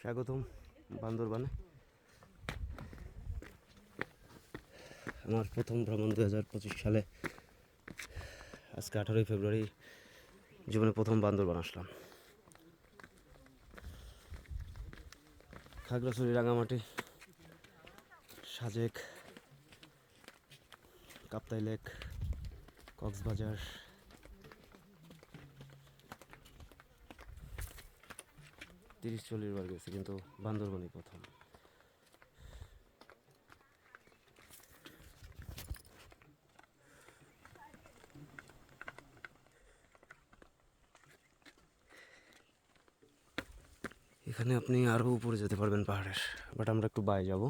স্বাগতম বান্দরবানে। আমার প্রথম ভ্রমণ দু হাজার পঁচিশ সালে আজকে আঠারোই ফেব্রুয়ারি জীবনে প্রথম বান্দরবান আসলাম। খাগড়াছড়ি রাঙামাটি সাজেক কাপ্তাই লেক কক্সবাজার। তিরিশ চল্লিশ বার গেছি কিন্তু বান্দরবনই প্রথম। এখানে আপনি আরও উপরে যেতে পারবেন পাহাড়ের বাট আমরা একটু বায়ে যাব।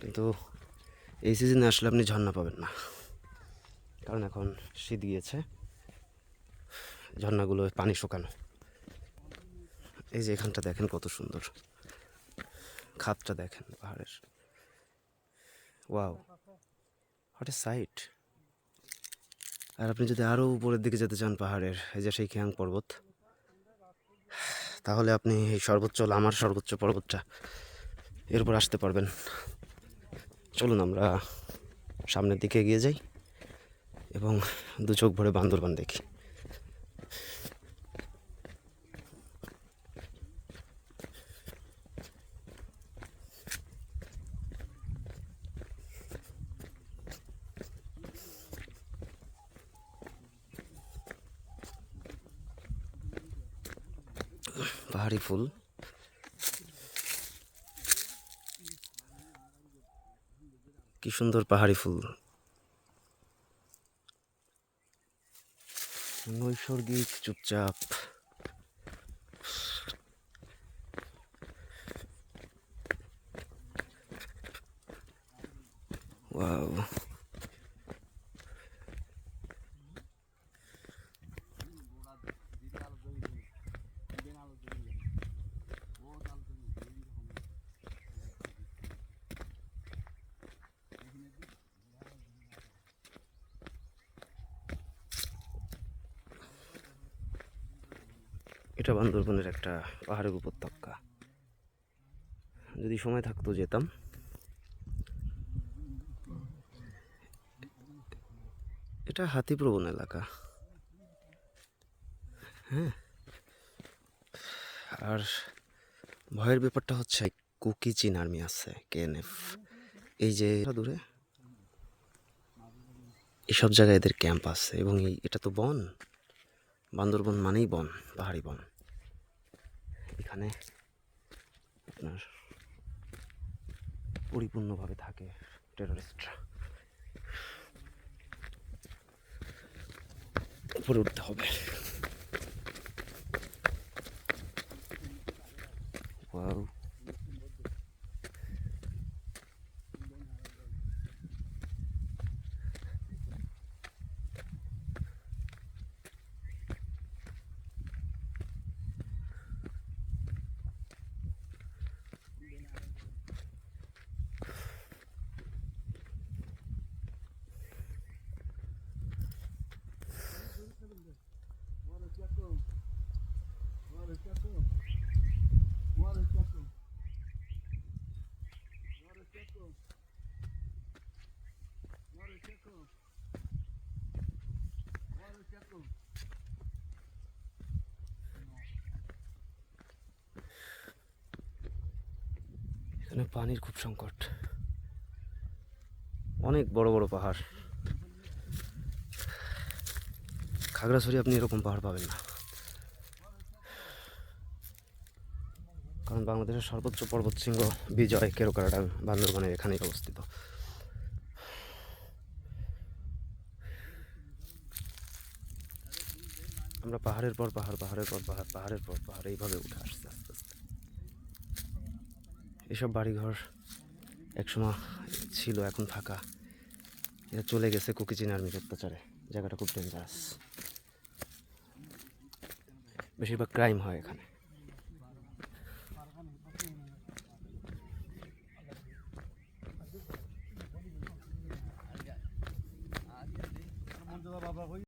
কিন্তু এই সিজনে আসলে আপনি ঝর্ণা পাবেন না, কারণ এখন শীত গিয়েছে, ঝর্ণাগুলো পানি শুকানো। এই যে এখানটা দেখেন কত সুন্দর খাতটা দেখেন পাহাড়ের। ওয়াও হোয়াট এ সাইট আর আপনি যদি আরও উপরের দিকে যেতে চান পাহাড়ের, এই যে সেই খ্যাং পর্বত, তাহলে আপনি এই সর্বোচ্চ, আমার সর্বোচ্চ পর্বতটা এর উপর আসতে পারবেন। চলুন আমরা সামনের দিকে এগিয়ে যাই এবং দু চোখ ভরে বান্দরবান দেখি। পাহাড়ি ফুল। কি সুন্দর পাহাড়ি ফুল। নৈসর্গিক চুপচাপ। ওয়াও। এটা বান্দরবনের একটা পাহাড়ের উপত্যকা যদি সময় থাকতো যেতাম। এটা হাতিপ্রবণ এলাকা। হ্যাঁ। আর ভয়ের ব্যাপারটা হচ্ছে কুকি চীন আর্মি আছে, কেএনএফ। এই যে দূরে, এসব জায়গায় এদের ক্যাম্প আছে এবং এটা তো বন। বান্দরবন মানেই বন, পাহাড়ি বন। এখানে আপনার পরিপূর্ণভাবে থাকে টেরোরিস্টরা উপরে উঠতে হবে Wow. এখানে পানির খুব সংকট। অনেক বড় বড় পাহাড়। খাগড়াছড়ি আপনি এরকম পাহাড় পাবেন না। কারণ বাংলাদেশের সর্বোচ্চ পর্বত শৃঙ্গ বিজয় কেরোকারাডাং বান্দরবানের এখানেই অবস্থিত। আমরা পাহাড়ের পর পাহাড়, পাহাড়ের পর পাহাড়, পাহাড়ের পর পাহাড়, এইভাবে উঠে আস্তে আস্তে এসব বাড়িঘর একসময় ছিল, এখন ফাঁকা। এটা চলে গেছে কুকিচিন আর্মির অত্যাচারে। জায়গাটা খুব ডেঞ্জারাস বেশিরভাগ ক্রাইম হয় এখানে।